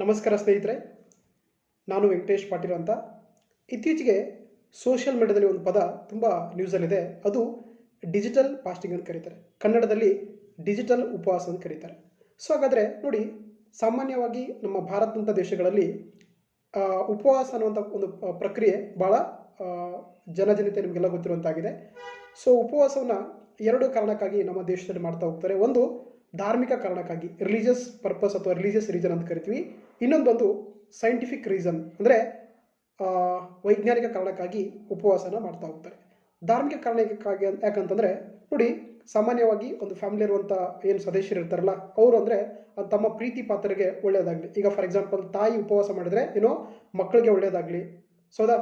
ನಮಸ್ಕಾರ ಸ್ನೇಹಿತರೆ, ನಾನು ವೆಂಕಟೇಶ್ ಪಾಟೀಲ್ ಅಂತ. ಇತ್ತೀಚೆಗೆ ಸೋಷಿಯಲ್ ಮೀಡಿಯಾದಲ್ಲಿ ಒಂದು ಪದ ತುಂಬ ನ್ಯೂಸಲ್ಲಿದೆ ಅದು ಡಿಜಿಟಲ್ ಫಾಸ್ಟಿಂಗ್ ಅಂತ ಕರೀತಾರೆ. ಕನ್ನಡದಲ್ಲಿ ಡಿಜಿಟಲ್ ಉಪವಾಸ ಅಂತ ಕರೀತಾರೆ. ಸೊ ಹಾಗಾದರೆ ನೋಡಿ, ಸಾಮಾನ್ಯವಾಗಿ ನಮ್ಮ ಭಾರತದಂಥ ದೇಶಗಳಲ್ಲಿ ಉಪವಾಸ ಅನ್ನುವಂಥ ಒಂದು ಪ್ರಕ್ರಿಯೆ ಭಾಳ ಜನಜನತೆ ನಿಮಗೆಲ್ಲ ಗೊತ್ತಿರುವಂತಾಗಿದೆ. ಸೊ ಉಪವಾಸವನ್ನು ಎರಡು ಕಾರಣಕ್ಕಾಗಿ ನಮ್ಮ ದೇಶದಲ್ಲಿ ಮಾಡ್ತಾ ಹೋಗ್ತಾರೆ. ಒಂದು ಧಾರ್ಮಿಕ ಕಾರಣಕ್ಕಾಗಿ ರಿಲಿಜಿಯಸ್ ಪರ್ಪಸ್ ಅಥವಾ ರಿಲಿಜಿಯಸ್ ರೀಸನ್ ಅಂತ ಕರಿತೀವಿ. ಇನ್ನೊಂದೊಂದು ಸೈಂಟಿಫಿಕ್ ರೀಸನ್ ಅಂದರೆ ವೈಜ್ಞಾನಿಕ ಕಾರಣಕ್ಕಾಗಿ ಉಪವಾಸನ ಮಾಡ್ತಾ ಹೋಗ್ತಾರೆ. ಧಾರ್ಮಿಕ ಕಾರಣಕ್ಕಾಗಿ ಯಾಕಂತಂದರೆ, ನೋಡಿ, ಸಾಮಾನ್ಯವಾಗಿ ಒಂದು ಫ್ಯಾಮಿಲಿ ಇರುವಂಥ ಏನು ಸದಸ್ಯರು ಇರ್ತಾರಲ್ಲ, ಅವರು ಅಂದರೆ ತಮ್ಮ ಪ್ರೀತಿ ಪಾತ್ರರಿಗೆ ಒಳ್ಳೆಯದಾಗಲಿ ಈಗ ಫಾರ್ ಎಕ್ಸಾಂಪಲ್ ತಾಯಿ ಉಪವಾಸ ಮಾಡಿದ್ರೆ ಏನೋ ಮಕ್ಕಳಿಗೆ ಒಳ್ಳೆಯದಾಗಲಿ ಸೋದಾ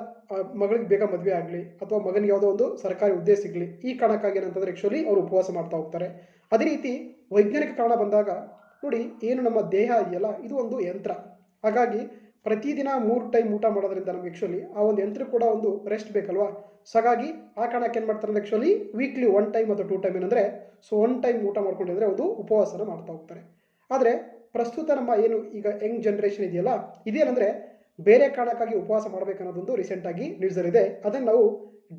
ಮಗಳಿಗೆ ಬೇಗ ಮದುವೆ ಆಗಲಿ, ಅಥವಾ ಮಗನಿಗೆ ಯಾವುದೋ ಒಂದು ಸರ್ಕಾರಿ ಹುದ್ದೆ ಸಿಗಲಿ, ಈ ಕಾರಣಕ್ಕಾಗಿ ಏನಂತಂದರೆ ಆ್ಯಕ್ಚುಲಿ ಅವರು ಉಪವಾಸ ಮಾಡ್ತಾ ಹೋಗ್ತಾರೆ. ಅದೇ ರೀತಿ ವೈಜ್ಞಾನಿಕ ಕಾರಣ ಬಂದಾಗ ನೋಡಿ ಏನು ನಮ್ಮ ದೇಹ ಇದೆಯಲ್ಲ, ಇದು ಒಂದು ಯಂತ್ರ. ಹಾಗಾಗಿ ಪ್ರತಿದಿನ ಮೂರು ಟೈಮ್ ಊಟ ಮಾಡೋದ್ರಿಂದ ನಮ್ಗೆ ಆ್ಯಕ್ಚುಲಿ ಆ ಒಂದು ಯಂತ್ರ ಕೂಡ ಒಂದು ರೆಸ್ಟ್ ಬೇಕಲ್ವಾ? ಸೊ ಹಾಗಾಗಿ ಆ ಕಾರಣಕ್ಕೆ ಏನು ಮಾಡ್ತಾರೆ ಆ್ಯಕ್ಚುಲಿ ವೀಕ್ಲಿ ಒನ್ ಟೈಮ್ ಅಥವಾ ಟೂ ಟೈಮ್ ಏನಂದರೆ ಸೊ ಒನ್ ಟೈಮ್ ಊಟ ಮಾಡ್ಕೊಂಡಿದ್ರೆ ಒಂದು ಉಪವಾಸನ ಮಾಡ್ತಾ ಹೋಗ್ತಾರೆ. ಆದರೆ ಪ್ರಸ್ತುತ ನಮ್ಮ ಏನು ಈಗ ಯಂಗ್ ಜನ್ರೇಷನ್ ಇದೆಯಲ್ಲ ಇದೇನಂದರೆ ಬೇರೆ ಕಾರಣಕ್ಕಾಗಿ ಉಪವಾಸ ಮಾಡಬೇಕನ್ನೋದೊಂದು ರೀಸೆಂಟಾಗಿ ನ್ಯೂಸಲ್ಲಿದೆ ಅದನ್ನು ನಾವು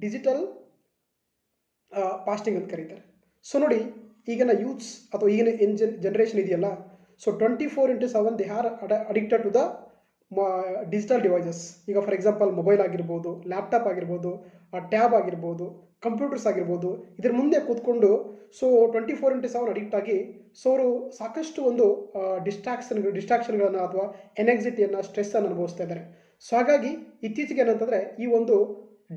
ಡಿಜಿಟಲ್ ಫಾಸ್ಟಿಂಗ್ ಅಂತ ಕರೀತಾರೆ. ಸೊ ನೋಡಿ ಈಗಿನ ಯೂತ್ಸ್ ಅಥವಾ ಈಗಿನ ಇನ್ ಜನ್ ಜನ್ರೇಷನ್ ಇದೆಯಲ್ಲ? So twenty four into seven they are addicted to the digital devices ಈಗ ಫಾರ್ ಎಕ್ಸಾಂಪಲ್ ಮೊಬೈಲ್ ಆಗಿರ್ಬೋದು ಲ್ಯಾಪ್ಟಾಪ್ ಆಗಿರ್ಬೋದು ಟ್ಯಾಬ್ ಆಗಿರ್ಬೋದು ಕಂಪ್ಯೂಟರ್ಸ್ ಆಗಿರ್ಬೋದು, ಇದ್ರ ಮುಂದೆ ಕೂತ್ಕೊಂಡು so twenty four into seven addict ಆಗಿ ಸೊ ಅವರು ಸಾಕಷ್ಟು ಒಂದು ಡಿಸ್ಟ್ರಾಕ್ಷನ್ ಡಿಸ್ಟ್ರಾಕ್ಷನ್ಗಳನ್ನು ಅಥವಾ ಎನೆಕ್ಸಿಟಿಯನ್ನು ಸ್ಟ್ರೆಸ್ಸನ್ನು ಅನುಭವಿಸ್ತಾ ಇದ್ದಾರೆ. ಸೊ ಹಾಗಾಗಿ ಇತ್ತೀಚೆಗೆ ಏನಂತಂದರೆ, ಈ ಒಂದು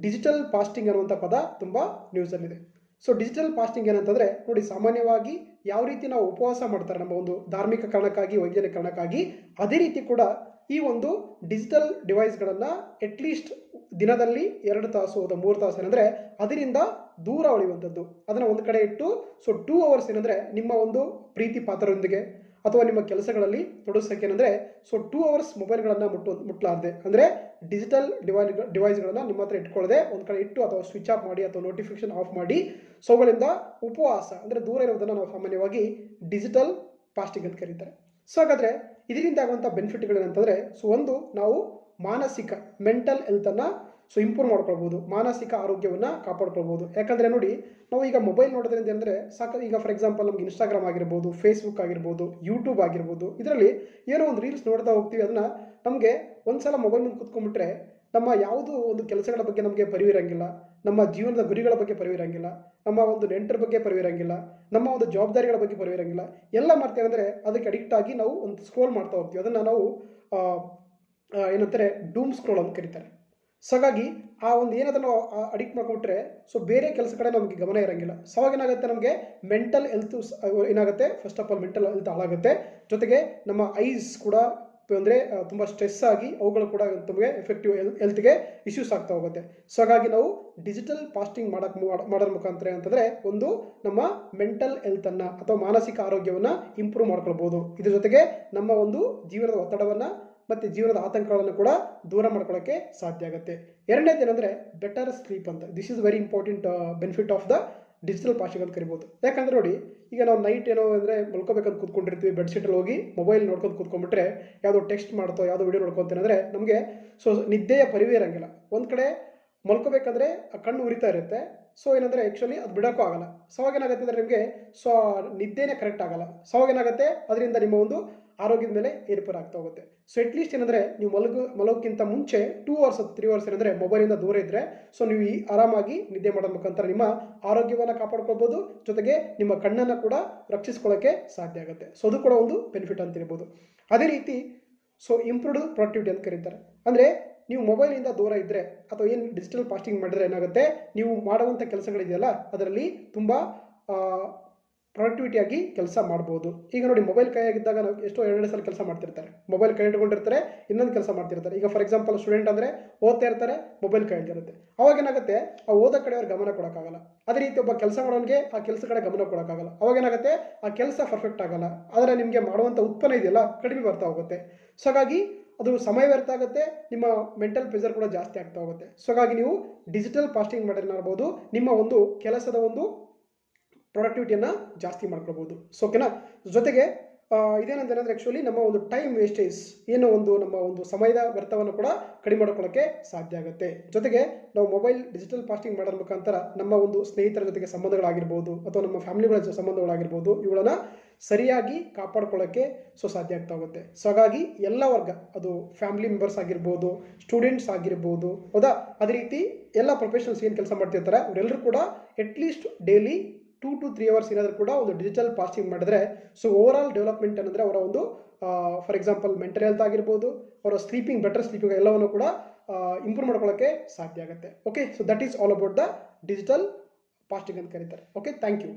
ಡಿಜಿಟಲ್ ಫಾಸ್ಟಿಂಗ್ ಅನ್ನುವಂಥ ಪದ ತುಂಬ ನ್ಯೂಸಲ್ಲಿದೆ ಸೊ ಡಿಜಿಟಲ್ ಫಾಸ್ಟಿಂಗ್ ಏನಂತಂದರೆ, ನೋಡಿ, ಸಾಮಾನ್ಯವಾಗಿ ಯಾವ ರೀತಿ ನಾವು ಉಪವಾಸ ಮಾಡ್ತಾರೆ, ನಮ್ಮ ಒಂದು ಧಾರ್ಮಿಕ ಕಾರಣಕ್ಕಾಗಿ ವೈಜ್ಞಾನಿಕ ಕಾರಣಕ್ಕಾಗಿ, ಅದೇ ರೀತಿ ಕೂಡ ಈ ಒಂದು ಡಿಜಿಟಲ್ ಡಿವೈಸ್ಗಳನ್ನು ಅಟ್ಲೀಸ್ಟ್ ದಿನದಲ್ಲಿ ಎರಡು ತಾಸು ಅಥವಾ ಮೂರು ತಾಸು ಏನಂದರೆ, ಅದರಿಂದ ದೂರ ಉಳಿಯುವಂಥದ್ದು. ಅದನ್ನು ಒಂದು ಕಡೆ ಇಟ್ಟು ಸೊ ಟೂ ಅವರ್ಸ್ ಏನಂದರೆ, ನಿಮ್ಮ ಒಂದು ಪ್ರೀತಿ ಪಾತ್ರರೊಂದಿಗೆ ಅಥವಾ ನಿಮ್ಮ ಕೆಲಸಗಳಲ್ಲಿ ತೊಡಗಿಸೋಕೆ ಏನಂದರೆ ಸೊ ಟೂ ಅವರ್ಸ್ ಮೊಬೈಲ್ಗಳನ್ನು ಮುಟ್ಟು, ಮುಟ್ಲಾರ್ದೆ. ಅಂದರೆ ಡಿಜಿಟಲ್ ಡಿವೈಸ್ ಡಿವೈಸ್ಗಳನ್ನು ನಿಮ್ಮ ಹತ್ರ ಇಟ್ಕೊಳ್ಳದೆ ಒಂದು ಕಡೆ ಇಟ್ಟು ಅಥವಾ ಸ್ವಿಚ್ ಆಫ್ ಮಾಡಿ ಅಥವಾ ನೋಟಿಫಿಕೇಶನ್ ಆಫ್ ಮಾಡಿ ಸೊ ಉಪವಾಸ, ಅಂದರೆ ದೂರ ಇರೋದನ್ನು ನಾವು ಸಾಮಾನ್ಯವಾಗಿ ಡಿಜಿಟಲ್ ಫಾಸ್ಟಿಂಗ್ ಅಂತ ಕರೀತಾರೆ. ಸೊ ಹಾಗಾದರೆ ಇದರಿಂದ ಆಗುವಂಥ ಬೆನಿಫಿಟ್ಗಳೇನಂತಂದರೆ ಸೊ ಒಂದು ನಾವು ಮಾನಸಿಕ ಮೆಂಟಲ್ ಹೆಲ್ತನ್ನು ಸೊ ಇಂಪ್ರೂವ್ ಮಾಡ್ಕೊಳ್ಬೋದು, ಮಾನಸಿಕ ಆರೋಗ್ಯವನ್ನು ಕಾಪಾಡ್ಕೊಳ್ಬೋದು. ಯಾಕಂದರೆ ನೋಡಿ, ನಾವು ಈಗ ಮೊಬೈಲ್ ನೋಡೋದ್ರಿಂದ ಅಂದರೆ ಸಾಕು ಈಗ ಫಾರ್ ಎಕ್ಸಾಂಪಲ್ ನಮ್ಗೆ ಇನ್ಸ್ಟಾಗ್ರಾಮ್ ಆಗಿರ್ಬೋದು ಫೇಸ್ಬುಕ್ ಆಗಿರ್ಬೋದು ಯೂಟ್ಯೂಬ್ ಆಗಿರ್ಬೋದು, ಇದರಲ್ಲಿ ಏನೋ ಒಂದು ರೀಲ್ಸ್ ನೋಡ್ತಾ ಹೋಗ್ತೀವಿ, ಅದನ್ನು ನಮಗೆ ಒಂದು ಸಲ ಮೊಬೈಲ್ ಮುಂದೆ ಕೂತ್ಕೊಂಡ್ಬಿಟ್ರೆ ನಮ್ಮ ಯಾವುದು ಒಂದು ಕೆಲಸಗಳ ಬಗ್ಗೆ ನಮಗೆ ಪರಿವಿರಂಗಿಲ್ಲ ನಮ್ಮ ಜೀವನದ ಗುರಿಗಳ ಬಗ್ಗೆ ಪರಿವಿರಂಗಿಲ್ಲ ನಮ್ಮ ಒಂದು ನೆಂಟರ ಬಗ್ಗೆ ಪರಿವಿರಂಗಿಲ್ಲ ನಮ್ಮ ಒಂದು ಜವಾಬ್ದಾರಿಗಳ ಬಗ್ಗೆ ಪರಿವಿರಂಗಿಲ್ಲ ಎಲ್ಲ ಮಾಡ್ತೇವೆ ಅಂದರೆ ಅದಕ್ಕೆ ಅಡಿಕ್ಟ್ ಆಗಿ ನಾವು ಒಂದು ಸ್ಕ್ರೋಲ್ ಮಾಡ್ತಾ ಹೋಗ್ತೀವಿ. ಅದನ್ನು ನಾವು ಏನಂತಾರೆ ಡೂಮ್ ಸ್ಕ್ರೋಲ್ ಅಂತ ಕರೀತಾರೆ. ಸೊ ಹಾಗಾಗಿ ಆ ಒಂದು ಏನಾದರೂ ಅಡಿಕ್ಟ್ ಮಾಡ್ಕೊಂಡ್ಬಿಟ್ರೆ ಸೊ ಬೇರೆ ಕೆಲಸ ಕಡೆ ನಮಗೆ ಗಮನ ಇರೋಂಗಿಲ್ಲ. ಸೊ ಅವಾಗ ಏನಾಗುತ್ತೆ ನಮಗೆ? ಮೆಂಟಲ್ ಹೆಲ್ತ್ ಏನಾಗುತ್ತೆ? First of all mental health ಹಾಳಾಗುತ್ತೆ. ಜೊತೆಗೆ ನಮ್ಮ ಐಸ್ ಕೂಡ ಅಂದರೆ ತುಂಬ ಸ್ಟ್ರೆಸ್ ಆಗಿ ಅವುಗಳು ಕೂಡ ನಮಗೆ ಎಫೆಕ್ಟಿವ್ ಹೆಲ್ ಹೆಲ್ತ್ಗೆ ಇಶ್ಯೂಸ್ ಆಗ್ತಾ ಹೋಗುತ್ತೆ. ಸೊ ಹಾಗಾಗಿ ನಾವು ಡಿಜಿಟಲ್ ಫಾಸ್ಟಿಂಗ್ ಮಾಡೋಕ್ಕೆ ಮಾಡೋದ್ರ ಮುಖಾಂತರ ಅಂತಂದರೆ ಒಂದು ನಮ್ಮ ಮೆಂಟಲ್ ಹೆಲ್ತನ್ನು ಅಥವಾ ಮಾನಸಿಕ ಆರೋಗ್ಯವನ್ನು ಇಂಪ್ರೂವ್ ಮಾಡ್ಕೊಳ್ಬೋದು. ಇದ್ರ ಜೊತೆಗೆ ನಮ್ಮ ಒಂದು ಜೀವನದ ಒತ್ತಡವನ್ನು ಮತ್ತು ಜೀವನದ ಆತಂಕಗಳನ್ನು ಕೂಡ ದೂರ ಮಾಡ್ಕೊಳ್ಳೋಕ್ಕೆ ಸಾಧ್ಯ ಆಗುತ್ತೆ. ಎರಡನೇದು ಏನಂದರೆ ಬೆಟರ್ ಸ್ಲೀಪ್ ಅಂತ. This is very important benefit of the digital ಭಾಷೆಗೆ ಅಂತ ಕರಿಬೋದು. ಯಾಕಂದ್ರೆ ನೋಡಿ, ಈಗ ನಾವು ನೈಟ್ ಏನೋ ಅಂದರೆ ಮಲ್ಕೋಬೇಕಂತ ಕೂತ್ಕೊಂಡಿರ್ತೀವಿ ಬೆಡ್ಶೀಟಲ್ಲಿ ಹೋಗಿ ಮೊಬೈಲ್ ನೋಡ್ಕೊಂಡು ಕೂತ್ಕೊಂಡ್ಬಿಟ್ರೆ ಯಾವುದೋ ಟೆಕ್ಸ್ಟ್ ಮಾಡ್ತೋ, ಯಾವುದೋ ವಿಡಿಯೋ ನೋಡ್ಕೊತೇನೆ ನಮಗೆ ಸೊ ನಿದ್ದೆಯ ಪರಿವೇ ಇರೋಂಗಿಲ್ಲ. ಒಂದು ಕಡೆ ಮಲ್ಕೋಬೇಕಂದ್ರೆ ಆ ಕಣ್ಣು ಉರಿತಾ ಇರುತ್ತೆ. ಸೊ ಏನಂದರೆ ಆ್ಯಕ್ಚುಲಿ ಅದು ಬಿಡೋಕ್ಕೂ ಆಗಲ್ಲ. ಸೊ ಏನಾಗುತ್ತೆ ಅಂದರೆ ನಿಮಗೆ ಸೊ ನಿದ್ದೆನೇ ಕರೆಕ್ಟ್ ಆಗಲ್ಲ. ಸೊ ಏನಾಗುತ್ತೆ? ಅದರಿಂದ ನಿಮ್ಮ ಒಂದು ಆರೋಗ್ಯದ ಮೇಲೆ ಏರ್ಪೇರ್ ಆಗ್ತಾ ಹೋಗುತ್ತೆ. ಸೊ ಅಟ್ಲೀಸ್ಟ್ ಏನಂದರೆ ನೀವು ಮಲಗು, ಮಲಗೋಕ್ಕಿಂತ ಮುಂಚೆ ಟೂ ಅವರ್ಸ್ ತ್ರೀ ಅವರ್ಸ್ ಏನಂದರೆ ಮೊಬೈಲಿಂದ ದೂರ ಇದ್ದರೆ ಸೊ ನೀವು ಈ ಆರಾಮಾಗಿ ನಿದ್ದೆ ಮಾಡೋ ಮುಖಾಂತರ ನಿಮ್ಮ ಆರೋಗ್ಯವನ್ನು ಕಾಪಾಡ್ಕೊಳ್ಬೋದು. ಜೊತೆಗೆ ನಿಮ್ಮ ಕಣ್ಣನ್ನು ಕೂಡ ರಕ್ಷಿಸ್ಕೊಳ್ಳೋಕ್ಕೆ ಸಾಧ್ಯ ಆಗುತ್ತೆ. ಸೊ ಅದು ಕೂಡ ಒಂದು ಬೆನಿಫಿಟ್ ಅಂತ ಇರ್ಬೋದು ಅದೇ ರೀತಿ ಸೊ ಇಂಪ್ರೂವ್ಡ್ ಪ್ರೊಡಕ್ಟಿವಿಟಿ ಅಂತ ಕರೀತಾರೆ. ಅಂದರೆ ನೀವು ಮೊಬೈಲಿಂದ ದೂರ ಇದ್ದರೆ ಅಥವಾ ಏನು ಡಿಜಿಟಲ್ ಫಾಸ್ಟಿಂಗ್ ಮಾಡಿದ್ರೆ ಏನಾಗುತ್ತೆ? ನೀವು ಮಾಡುವಂಥ ಕೆಲಸಗಳಿದೆಯಲ್ಲ, ಅದರಲ್ಲಿ ತುಂಬ ಪ್ರೊಡಕ್ಟಿವಿಟಿಯಾಗಿ ಕೆಲಸ ಮಾಡ್ಬೋದು. ಈಗ ನೋಡಿ ಮೊಬೈಲ್ ಕೈಯಾಗಿದ್ದಾಗ ನಾವು ಎಷ್ಟೋ ಎರಡು ಸಲ ಕೆಲಸ ಮಾಡ್ತಿರ್ತಾರೆ. ಮೊಬೈಲ್ ಕೈ ಇಟ್ಕೊಂಡಿರ್ತಾರೆ ಇನ್ನೊಂದು ಕೆಲಸ ಮಾಡ್ತಿರ್ತಾರೆ. ಈಗ ಫಾರ್ ಎಕ್ಸಾಂಪಲ್ ಸ್ಟೂಡೆಂಟ್ ಅಂದರೆ ಓದ್ತಾ ಇರ್ತಾರೆ ಮೊಬೈಲ್ ಕೈಯಲ್ಲಿರುತ್ತೆ ಅವಾಗ ಏನಾಗುತ್ತೆ? ಆ ಓದೋ ಕಡೆ ಅವ್ರಿಗೆ ಗಮನ ಕೊಡೋಕ್ಕಾಗಲ್ಲ. ಅದೇ ರೀತಿ ಒಬ್ಬ ಕೆಲಸ ಮಾಡೋನಿಗೆ ಆ ಕೆಲಸ ಕಡೆ ಗಮನ ಕೊಡೋಕ್ಕಾಗಲ್ಲ. ಅವಾಗ ಏನಾಗುತ್ತೆ? ಆ ಕೆಲಸ ಪರ್ಫೆಕ್ಟ್ ಆಗಲ್ಲ. ಆದರೆ ನಿಮಗೆ ಮಾಡುವಂಥ ಉತ್ಪನ್ನ ಇದೆಯಲ್ಲ, ಕಡಿಮೆ ಬರ್ತಾ ಹೋಗುತ್ತೆ. ಸೊ ಹಾಗಾಗಿ ಅದು ಸಮಯ ವ್ಯರ್ಥ ಆಗುತ್ತೆ, ನಿಮ್ಮ ಮೆಂಟಲ್ ಪ್ರೆಷರ್ ಕೂಡ ಜಾಸ್ತಿ ಆಗ್ತಾ ಹೋಗುತ್ತೆ. ಸೊ ಹಾಗಾಗಿ ನೀವು ಡಿಜಿಟಲ್ ಫಾಸ್ಟಿಂಗ್ ಮಾಡ್ಬೋದು ನಿಮ್ಮ ಒಂದು ಕೆಲಸದ ಒಂದು ಪ್ರೊಡಕ್ಟಿವಿಟಿಯನ್ನು ಜಾಸ್ತಿ ಮಾಡ್ಕೊಳ್ಬೋದು. ಸೊ ಓಕೆನಾ? ಜೊತೆಗೆ ಏನಂದರೆ ಆ್ಯಕ್ಚುಲಿ ನಮ್ಮ ಒಂದು ಟೈಮ್ ವೇಸ್ಟೇಜ್ ಏನು ಒಂದು ನಮ್ಮ ಒಂದು ಸಮಯದ ವ್ಯರ್ಥವನ್ನು ಕೂಡ ಕಡಿಮೆ ಮಾಡ್ಕೊಳ್ಳೋಕ್ಕೆ ಸಾಧ್ಯ ಆಗುತ್ತೆ. ಜೊತೆಗೆ, ನಾವು ಮೊಬೈಲ್ ಡಿಜಿಟಲ್ ಫಾಸ್ಟಿಂಗ್ ಮಾಡೋದ್ರ ಮುಖಾಂತರ ನಮ್ಮ ಒಂದು ಸ್ನೇಹಿತರ ಜೊತೆಗೆ ಸಂಬಂಧಗಳಾಗಿರ್ಬೋದು ಅಥವಾ ನಮ್ಮ ಫ್ಯಾಮಿಲಿಗಳ ಸಂಬಂಧಗಳಾಗಿರ್ಬೋದು, ಇವುಗಳನ್ನು ಸರಿಯಾಗಿ ಕಾಪಾಡ್ಕೊಳ್ಳೋಕ್ಕೆ ಸೊ ಸಾಧ್ಯ ಆಗ್ತಾ ಹೋಗುತ್ತೆ. ಸೊ ಹಾಗಾಗಿ ಎಲ್ಲ ವರ್ಗ, ಅದು ಫ್ಯಾಮಿಲಿ ಮೆಂಬರ್ಸ್ ಆಗಿರ್ಬೋದು ಸ್ಟೂಡೆಂಟ್ಸ್ ಆಗಿರ್ಬೋದು, ಹೌದಾ? ಅದೇ ರೀತಿ ಎಲ್ಲ ಪ್ರೊಫೆಷನಲ್ಸ್ ಏನು ಕೆಲಸ ಮಾಡ್ತಿರ್ತಾರೆ ಅವರೆಲ್ಲರೂ ಕೂಡ at least daily two to three hours ಏನಾದರೂ ಕೂಡ ಒಂದು ಡಿಜಿಟಲ್ ಪಾಸ್ಟಿಂಗ್ ಮಾಡಿದ್ರೆ ಸೊ ಓವರ್ ಆಲ್ ಡೆವಲಪ್ಮೆಂಟ್ ಏನಂದರೆ ಅವರ ಒಂದು ಫಾರ್ ಎಕ್ಸಾಂಪಲ್ ಮೆಂಟಲ್ ಹೆಲ್ತ್ ಆಗಿರ್ಬೋದು, ಅವರ ಸ್ಲೀಪಿಂಗ್ ಬೆಟರ್ ಸ್ಲೀಪಿಂಗ್ ಎಲ್ಲವನ್ನು ಕೂಡ ಇಂಪ್ರೂವ್ ಮಾಡ್ಕೊಳ್ಳೋಕ್ಕೆ ಸಾಧ್ಯ ಆಗುತ್ತೆ. Okay so that is all about the digital fasting ಅಂತ ಕರೀತಾರೆ. Okay thank you